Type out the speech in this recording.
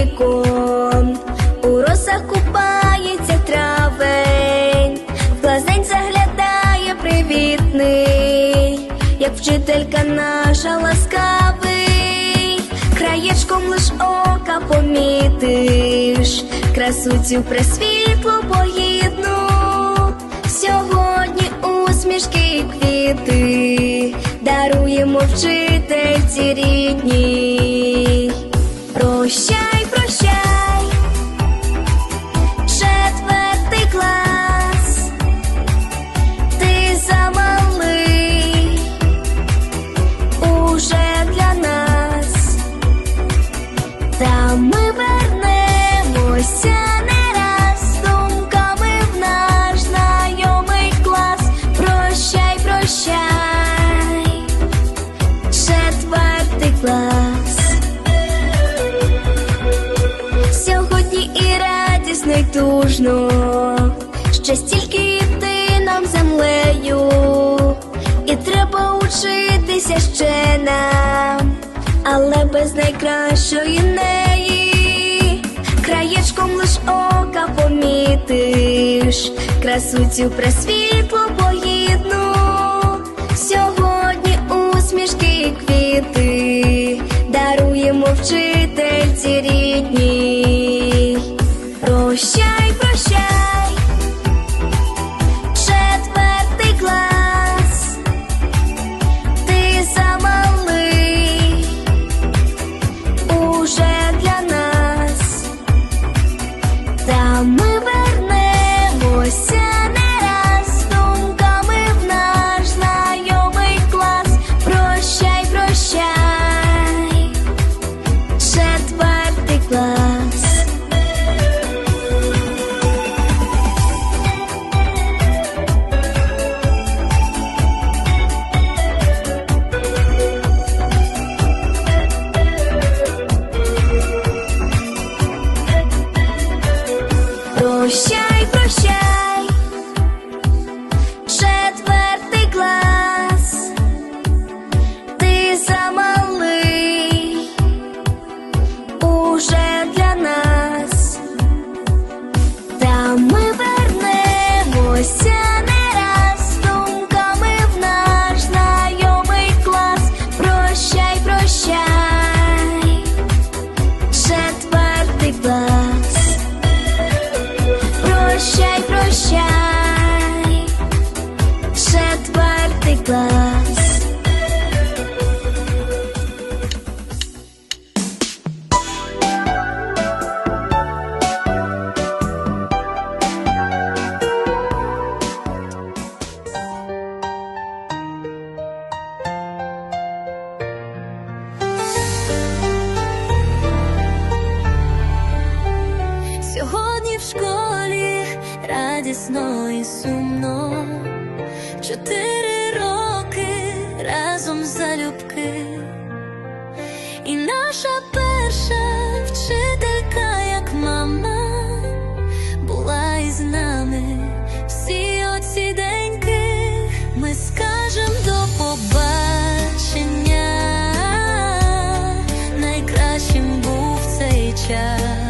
Вікон, у росах купається травень, глазень заглядає привітний, як вчителька наша ласкавий, краєчком лиш ока помітиш, красу цю пресвітлу погідну, сьогодні усмішки і квіти. Даруємо вчительці рідній. Радісно, і тужно, ще стільки йти нам землею, і треба учитися ще нам, але без найкращої неї, краєчком лиш ока помітиш, красу цю пресвітлу і сумно. Чотири роки разом залюбки. І наша перша вчителька, як мама, була із нами всі оці деньки. Ми скажем до побачення. Найкращим був цей час.